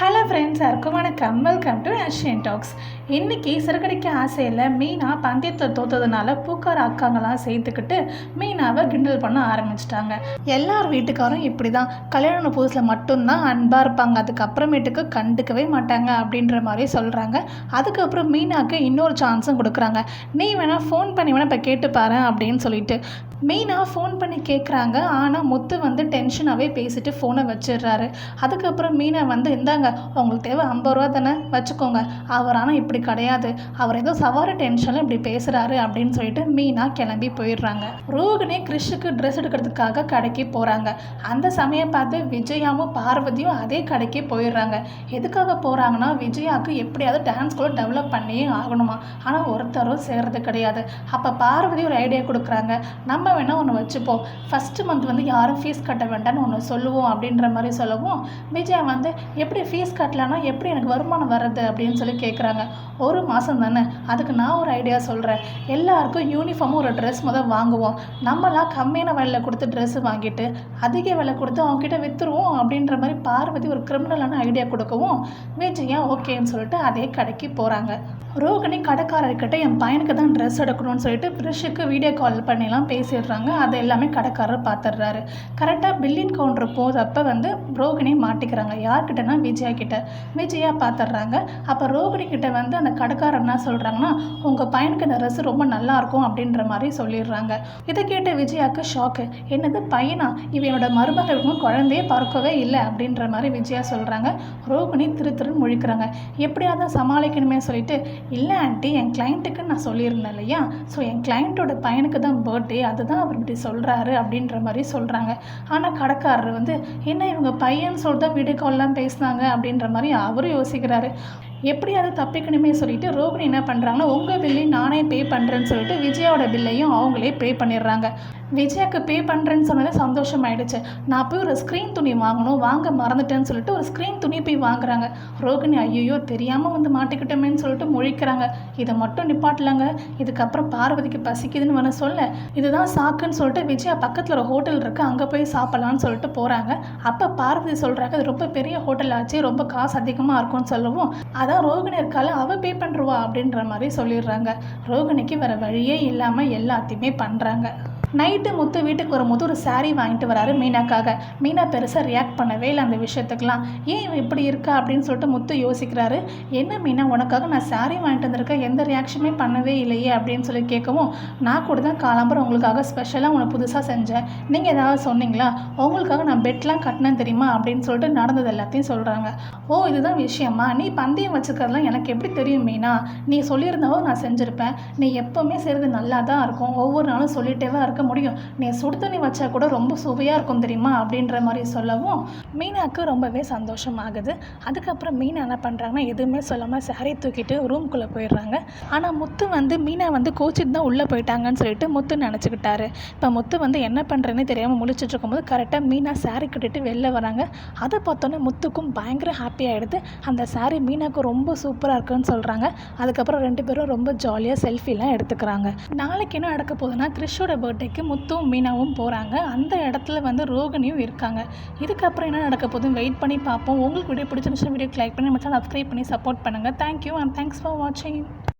Hello friends எல்லாருக்கும் வணக்கம் welcome to Asian tax இன்றைக்கி சிறுகடிக்க ஆசையில் மீனா பந்தயத்தில் தோத்ததுனால பூக்கார அக்காங்களாம் சேர்த்துக்கிட்டு மீனாவை கிண்டல் பண்ண ஆரம்பிச்சிட்டாங்க. எல்லார் வீட்டுக்காரும் இப்படி தான் கல்யாண புதுசில் மட்டும்தான் அன்பாக இருப்பாங்க. அதுக்கப்புறமேட்டுக்கு கண்டுக்கவே மாட்டாங்க அப்படின்ற மாதிரி சொல்கிறாங்க அதுக்கப்புறம் மீனாவுக்கு இன்னொரு சான்ஸும் கொடுக்குறாங்க. நீ வேணால் ஃபோன் பண்ணி வேணால் இப்போ கேட்டு பாரு அப்படின்னு சொல்லிட்டு. மீனா ஃபோன் பண்ணி கேட்குறாங்க ஆனால் முத்து வந்து டென்ஷனாகவே பேசிட்டு ஃபோனை வச்சிடுறாரு. அதுக்கப்புறம் மீனா வந்து இந்தாங்க உங்களுக்கு தேவை ஐம்பது ரூபா தானே? வச்சுக்கோங்க. அவர் ஆனால் இப்படி கிடையாது. அவர் ஏதோ சவாரி டென்ஷனில் இப்படி பேசுகிறாரு அப்படின்னு சொல்லிட்டு மீனா கிளம்பி போயிடுறாங்க. ரோகிணி கிறிஷுக்கு ட்ரெஸ் எடுக்கிறதுக்காக கடைக்கு போகிறாங்க அந்த சமயம் பார்த்து விஜயாவும் பார்வதியும் அதே கடைக்கு போயிடுறாங்க. எதுக்காக போகிறாங்கன்னா விஜயாவுக்கு எப்படியாவது டான்ஸ் கூட டெவலப் பண்ணியே ஆகணுமா? ஆனால் ஒருத்தரும் சேர்றது கிடையாது. அப்போ பார்வதி ஒரு ஐடியா கொடுக்குறாங்க. நம்ம வேணால் ஒன்று வச்சுப்போம். ஃபஸ்ட்டு மந்த் வந்து யாரும் ஃபீஸ் கட்ட வேண்டாம்னு ஒன்று சொல்லுவோம் அப்படின்ற மாதிரி சொல்லவும் விஜயா வந்து எப்படி ஃபீஸ் கட்டலன்னா எப்படி எனக்கு வருமானம் வர்றது? அப்படின்னு சொல்லி கேட்குறாங்க ஒரு மாதம் தானே? அதுக்கு நான் ஒரு ஐடியா சொல்கிறேன் எல்லாருக்கும் யூனிஃபார்மும் ஒரு ட்ரெஸ் முதல் வாங்குவோம். நம்மளாம் கம்மியான விலையில் கொடுத்து ட்ரெஸ் வாங்கிட்டு அதிக விலை கொடுத்து அவங்ககிட்ட விற்றுருவோம் அப்படின்ற மாதிரி பார்வதி ஒரு கிரிமினலான ஐடியா கொடுக்கவும் விஜயா ஓகேன்னு சொல்லிட்டு அதே கடைக்கு போகிறாங்க ரோகிணி கடைக்காரர்கிட்ட என் பையனுக்கு தான் ட்ரெஸ் எடுக்கணும்னு சொல்லிட்டு ப்ரிஷுக்கு வீடியோ கால் பண்ணிலாம் பேசிடுறாங்க. அது எல்லாமே கடைக்காரர் பார்த்துடுறாரு கரெக்டாக பில்லின் கவுண்டர் போகிறப்ப வந்து ரோகிணி மாட்டிக்கிறாங்க. யார்கிட்டனா விஜயா கிட்ட. விஜயா பார்த்துடுறாங்க அப்போ ரோகிணி கிட்ட வந்து அந்த கடைக்காரர் என்ன சொல்கிறாங்கன்னா உங்கள் பையனுக்கு இந்த ட்ரெஸ் ரொம்ப நல்லா இருக்கும் அப்படின்ற மாதிரி சொல்லிடுறாங்க. இதை கேட்ட விஜயாவுக்கு ஷாக்கு என்னது பையனா? இவனோட மருமகளுக்கும் குழந்தையே பறக்கவே இல்லை அப்படின்ற மாதிரி விஜயா சொல்கிறாங்க ரோகிணி திரு திருன்னு முழிக்கிறாங்க. எப்படியாவது சமாளிக்கணுமே சொல்லிட்டு இல்லை ஆண்டி என் கிளைண்ட்டுக்கு நான் சொல்லியிருந்தேன் இல்லையா? ஸோ என் கிளைண்ட்டோட பையனுக்கு தான் பர்த்டே அதுதான் அவர் இப்படி சொல்கிறாரு அப்படின்ற மாதிரி சொல்கிறாங்க ஆனால் கடைக்காரர் வந்து என்ன இவங்க பையன் சொல்லிட்டு தான் வீடியோ கால்லாம் பேசினாங்க? அப்படின்ற மாதிரி அவரும் யோசிக்கிறாரு. எப்படியாவது தப்பிக்கணுமே சொல்லிட்டு ரோகிணி என்ன பண்ணுறாங்கன்னா உங்கள் பில்லையும் நானே பே பண்ணுறேன்னு சொல்லிட்டு விஜயாவோட பில்லையும் அவங்களே பே பண்ணிடுறாங்க. விஜயாக்கு பே பண்ணுறேன்னு சொன்னதே சந்தோஷமாயிடுச்சு நான் போய் ஒரு ஸ்க்ரீன் துணி வாங்கணும் வாங்க மறந்துட்டேன்னு சொல்லிட்டு ஒரு ஸ்க்ரீன் துணி போய் வாங்குறாங்க. ரோகிணி ஐயோ தெரியாமல் வந்து மாட்டிக்கிட்டோமேன்னு சொல்லிட்டு முழிக்கிறாங்க. இதை மட்டும் நிப்பாட்டலாங்க. இதுக்கப்புறம் பார்வதிக்கு பசிக்குதுன்னு வேணா சொல்ல. இதுதான் சாக்குன்னு சொல்லிட்டு விஜயா பக்கத்தில் ஒரு ஹோட்டல் இருக்குது அங்கே போய் சாப்பிட்லான்னு சொல்லிட்டு போகிறாங்க அப்போ பார்வதி சொல்கிறாங்க இது ரொம்ப பெரிய ஹோட்டல் ஆச்சு ரொம்ப காசு அதிகமாக இருக்கும்னு சொல்லவும் அதான் ரோகிணி இருக்கால அவள் பே பண்ணுருவா அப்படின்ற மாதிரி சொல்லிடுறாங்க. ரோகிணிக்கு வேறு வழியே இல்லாமல் எல்லாத்தையுமே பண்ணுறாங்க நைட்டு முத்து வீட்டுக்கு வரும்போது ஒரு சாரீ வாங்கிட்டு வராரு மீனாக்காக. மீனா பெருசாக ரியாக்ட் பண்ணவே இல்லை அந்த விஷயத்துக்கெலாம் ஏன் இவன் இப்படி இருக்கா? அப்படின்னு சொல்லிட்டு முத்து யோசிக்கிறாரு. என்ன மீனா உனக்காக நான் சாரீ வாங்கிட்டு வந்திருக்கேன். எந்த ரியாக்ஷனுமே பண்ணவே இல்லையே அப்படின்னு சொல்லி கேட்கவும் நான் கூட தான் காலம்பரம் உங்களுக்காக ஸ்பெஷலாக உனக்கு புதுசாக செஞ்சேன். நீங்கள் ஏதாவது சொன்னீங்களா? உங்களுக்காக நான் பெட்லாம் கட்டினேன் தெரியுமா? அப்படின்னு சொல்லிட்டு நடந்தது எல்லாத்தையும் சொல்கிறாங்க ஓ இதுதான் விஷயமா? நீ பந்தயம் வச்சுக்கிறதுலாம் எனக்கு எப்படி தெரியும் மீனா? நீ சொல்லியிருந்தாவோ நான் செஞ்சுருப்பேன். நீ எப்போவுமே செய்கிறது நல்லா தான் இருக்கும். ஒவ்வொரு நாளும் சொல்லிகிட்டே தான் இருக்க முடியும். நீ சுடு தண்ணி வச்சா கூட ரொம்ப சுவையாக இருக்கும் தெரியுமா? அப்படின்ற மாதிரி சொல்லவும் மீனாவுக்கு ரொம்பவே சந்தோஷமாகுது. அதுக்கப்புறம் மீனா என்ன பண்ணுறாங்கன்னா எதுவுமே சொல்லாமல் saree தூக்கிட்டு ரூம்குள்ளே போயிடுறாங்க. ஆனால் முத்து வந்து மீனா வந்து கோச்சிட்டு தான் உள்ளே போயிட்டாங்கன்னு சொல்லிட்டு முத்து நினச்சிக்கிட்டாரு. இப்போ முத்து வந்து என்ன பண்ணுறேன்னு தெரியாமல் முழிச்சிட்டு இருக்கும்போது கரெக்டாக மீனா சாரீ கட்டிட்டு வெளில வராங்க. அதை பார்த்தோன்னே முத்துக்கும் பயங்கர ஹாப்பி ஆகிடுது அந்த saree மீனாவுக்கு ரொம்ப சூப்பராக இருக்குன்னு சொல்கிறாங்க அதுக்கப்புறம் ரெண்டு பேரும் ரொம்ப ஜாலியாக செல்ஃபிலாம் எடுத்துக்கிறாங்க. நாளைக்கு என்ன நடக்க போகுதுன்னா கிறிஷோட பர்த்டேக்கு முத்தும் மீனாவும் போகிறாங்க அந்த இடத்துல வந்து ரோகிணியும் இருக்காங்க. இதுக்கப்புறம் என்ன நடக்க போதும் வெயிட் பண்ணி பார்ப்போம். உங்களுக்கு வீடியோ பிடிச்சிருந்துச்சுன்னா வீடியோ லைக் பண்ணி மச்சான் சப்ஸ்கிரைப் பண்ணி சப்போர்ட் பண்ணுங்கள் தேங்க்யூ அண்ட் தேங்க்ஸ் ஃபார் வாட்சிங்